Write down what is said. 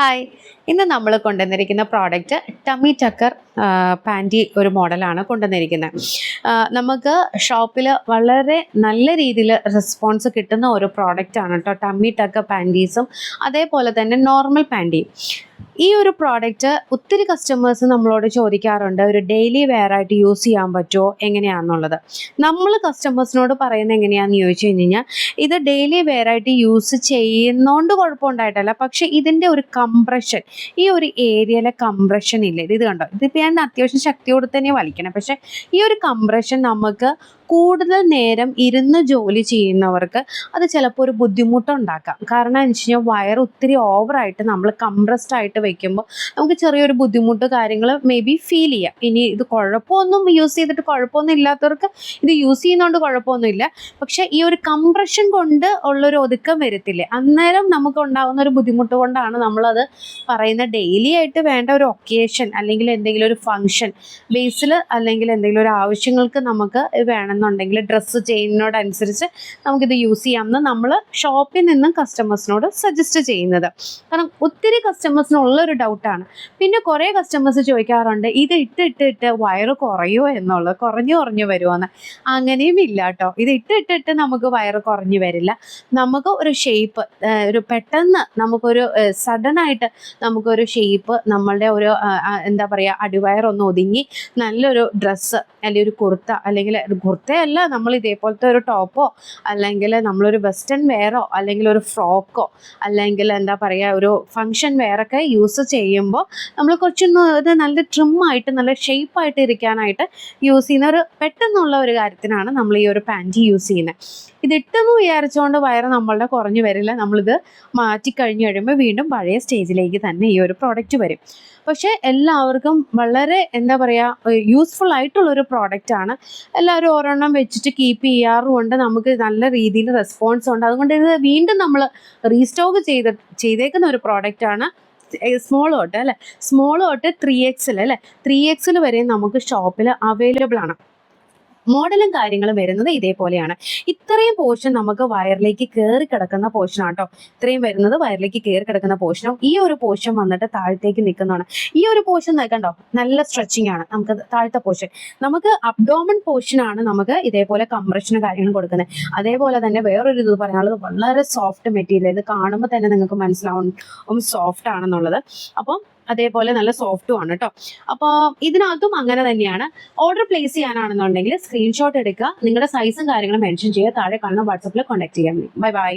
Hi. ഇന്ന് നമ്മൾ കൊണ്ടുവന്നിരിക്കുന്ന പ്രോഡക്റ്റ് ടമ്മി ടക്കർ പാന്റി ഒരു മോഡലാണ് കൊണ്ടുവന്നിരിക്കുന്നത്. നമുക്ക് ഷോപ്പിൽ വളരെ നല്ല രീതിയിൽ റെസ്പോൺസ് കിട്ടുന്ന ഒരു പ്രോഡക്റ്റാണ് കേട്ടോ ടമ്മി ടക്കർ പാന്റീസും അതേപോലെ തന്നെ നോർമൽ പാന്റിയും ഈ ഒരു പ്രോഡക്റ്റ് ഒത്തിരി കസ്റ്റമേഴ്സ് നമ്മളോട് ചോദിക്കാറുണ്ട് ഒരു ഡെയിലി വെയർ ആയിട്ട് യൂസ് ചെയ്യാൻ പറ്റുമോ എങ്ങനെയാണെന്നുള്ളത് നമ്മൾ കസ്റ്റമേഴ്സിനോട് പറയുന്നത് എങ്ങനെയാണെന്ന് ചോദിച്ചു കഴിഞ്ഞ് കഴിഞ്ഞാൽ ഇത് ഡെയിലി വെയർ ആയിട്ട് യൂസ് ചെയ്യുന്നോണ്ട് കുഴപ്പമുണ്ടായിട്ടല്ല പക്ഷെ ഇതിന്റെ ഒരു കംപ്രഷൻ ഈ ഒരു ഏരിയയിലെ കംപ്രഷൻ ഇല്ല ഇത് കണ്ടോ? ഇതിപ്പോൾ ഞാൻ അത്യാവശ്യം ശക്തിയോട് തന്നെ വലിക്കണം പക്ഷെ ഈ ഒരു കംപ്രഷൻ നമുക്ക് കൂടുതൽ നേരം ഇരുന്ന് ജോലി ചെയ്യുന്നവർക്ക് അത് ചിലപ്പോൾ ഒരു ബുദ്ധിമുട്ടുണ്ടാക്കാം. കാരണം എന്ന് വെച്ച് കഴിഞ്ഞാൽ വയർ ഒത്തിരി ഓവറായിട്ട് നമ്മൾ കംപ്രസ്ഡ് ആയിട്ട് വെക്കുമ്പോൾ നമുക്ക് ചെറിയൊരു ബുദ്ധിമുട്ട് കാര്യങ്ങൾ മേ ബി ഫീൽ ചെയ്യാം. ഇനി ഇത് കുഴപ്പമൊന്നും യൂസ് ചെയ്തിട്ട് കുഴപ്പമൊന്നും ഇല്ലാത്തവർക്ക് ഇത് യൂസ് ചെയ്യുന്നതുകൊണ്ട് കുഴപ്പമൊന്നുമില്ല. പക്ഷെ ഈ ഒരു കംപ്രഷൻ കൊണ്ട് ഉള്ളൊരു ഒതുക്കം വരത്തില്ലേ? അന്നേരം നമുക്ക് ഉണ്ടാകുന്ന ഒരു ബുദ്ധിമുട്ട് കൊണ്ടാണ് നമ്മളത് പറയുന്ന ഡെയിലി ആയിട്ട് വേണ്ട ഒരു ഒക്കേഷൻ അല്ലെങ്കിൽ എന്തെങ്കിലും ഒരു ഫങ്ഷൻ ബേസിൽ അല്ലെങ്കിൽ എന്തെങ്കിലും ഒരു ആവശ്യങ്ങൾക്ക് നമുക്ക് വേണമെന്നുണ്ടെങ്കിൽ ഡ്രസ്സ് ചെയ്യുന്നതിനോടനുസരിച്ച് നമുക്കിത് യൂസ് ചെയ്യാമെന്ന് നമ്മൾ ഷോപ്പിൽ നിന്നും കസ്റ്റമേഴ്സിനോട് സജസ്റ്റ് ചെയ്യുന്നത്. കാരണം ഒത്തിരി കസ്റ്റമേഴ്സിനുള്ള ഒരു ഡൗട്ടാണ് പിന്നെ കുറേ കസ്റ്റമേഴ്സ് ചോദിക്കാറുണ്ട് ഇത് ഇട്ട് ഇട്ട് ഇട്ട് വയറ് കുറയോ എന്നുള്ളത്? കുറഞ്ഞു കുറഞ്ഞു വരുമോയെന്ന് അങ്ങനെയും ഇല്ല കേട്ടോ ഇത് ഇട്ട് ഇട്ട് ഇട്ട് നമുക്ക് വയറ് കുറഞ്ഞു വരില്ല. നമുക്ക് ഒരു ഷേപ്പ് ഒരു പെട്ടെന്ന് നമുക്കൊരു സഡൻ ആയിട്ട് നമുക്കൊരു ഷേപ്പ് നമ്മളുടെ ഒരു എന്താ പറയുക അടിവയറൊന്ന് ഒതുങ്ങി നല്ലൊരു ഡ്രസ്സ് അല്ലെങ്കിൽ ഒരു കുർത്ത അല്ലെങ്കിൽ കുർത്തയല്ല നമ്മൾ ഇതേപോലത്തെ ഒരു ടോപ്പോ അല്ലെങ്കിൽ നമ്മളൊരു വെസ്റ്റേൺ വെയറോ അല്ലെങ്കിൽ ഒരു ഫ്രോക്കോ അല്ലെങ്കിൽ എന്താ പറയുക ഒരു ഫങ്ഷൻ വെയറൊക്കെ യൂസ് ചെയ്യുമ്പോൾ നമ്മൾ കുറച്ചൊന്ന് ഇത് നല്ല ട്രിം ആയിട്ട് നല്ല ഷേപ്പായിട്ട് ഇരിക്കാനായിട്ട് യൂസ് ചെയ്യുന്ന ഒരു പെട്ടെന്നുള്ള ഒരു കാര്യത്തിനാണ് നമ്മൾ ഈ ഒരു പാന്റ് യൂസ് ചെയ്യുന്നത്. ഇത് ഇട്ടെന്ന് വിചാരിച്ചുകൊണ്ട് വയറ് നമ്മളുടെ കുറഞ്ഞു വരില്ല. നമ്മളിത് മാറ്റി കഴിഞ്ഞ് കഴിയുമ്പോൾ വീണ്ടും പഴയ സ്റ്റേജിലേക്ക് തന്നെ ഈ ഒരു പ്രോഡക്റ്റ് വരും. പക്ഷേ എല്ലാവർക്കും വളരെ എന്താ പറയുക യൂസ്ഫുൾ ആയിട്ടുള്ള ഒരു പ്രോഡക്റ്റ് ആണ്. എല്ലാവരും ഓരോണ്ണം വെച്ചിട്ട് കീപ്പ് ചെയ്യാറുമുണ്ട്. നമുക്ക് നല്ല രീതിയിൽ റെസ്പോൺസ് ഉണ്ട്. അതുകൊണ്ട് ഇത് വീണ്ടും നമ്മൾ റീസ്റ്റോക്ക് ചെയ്ത് ചെയ്തേക്കുന്ന ഒരു പ്രോഡക്റ്റാണ് സ്മോൾ തൊട്ട് അല്ലേ? സ്മോൾ തൊട്ട് ത്രീ എക്സിൽ അല്ലേ? ത്രീ എക്സിൽ വരെ നമുക്ക് ഷോപ്പിൽ അവൈലബിൾ ആണ്. മോഡലും കാര്യങ്ങളും വരുന്നത് ഇതേപോലെയാണ്. ഇത്രയും പോർഷൻ നമുക്ക് വയറിലേക്ക് കയറി കിടക്കുന്ന പോർഷൻ ആട്ടോ. ഇത്രയും വരുന്നത് വയറിലേക്ക് കയറി കിടക്കുന്ന പോർഷനും ഈ ഒരു പോർഷൻ വന്നിട്ട് താഴത്തേക്ക് നിൽക്കുന്നതാണ്. ഈ ഒരു പോർഷൻ നിൽക്കണ്ടോ നല്ല സ്ട്രെച്ചിങ് ആണ്. നമുക്ക് താഴത്തെ പോർഷൻ നമുക്ക് അബ്ഡോമൻ പോർഷൻ ആണ് നമുക്ക് ഇതേപോലെ കംപ്രഷനും കാര്യങ്ങളും കൊടുക്കുന്നത്. അതേപോലെ തന്നെ വേറൊരു ഇത് പറയാനുള്ളത് വളരെ സോഫ്റ്റ് മെറ്റീരിയൽ ഇത് കാണുമ്പോൾ തന്നെ നിങ്ങൾക്ക് മനസ്സിലാവും. സോഫ്റ്റ് ആണെന്നുള്ളത്. അപ്പം അതേപോലെ നല്ല സോഫ്റ്റും ആണ് കേട്ടോ അപ്പോൾ ഇതിനകത്തും അങ്ങനെ തന്നെയാണ്. ഓർഡർ പ്ലേസ് ചെയ്യാനാണെന്നുണ്ടെങ്കിൽ സ്ക്രീൻഷോട്ട് എടുക്കുക. നിങ്ങളുടെ സൈസും കാര്യങ്ങളും മെൻഷൻ ചെയ്യുക. താഴെ കാണുന്ന വാട്സപ്പിൽ കോൺടാക്ട് ചെയ്യാൻ ബൈ ബൈ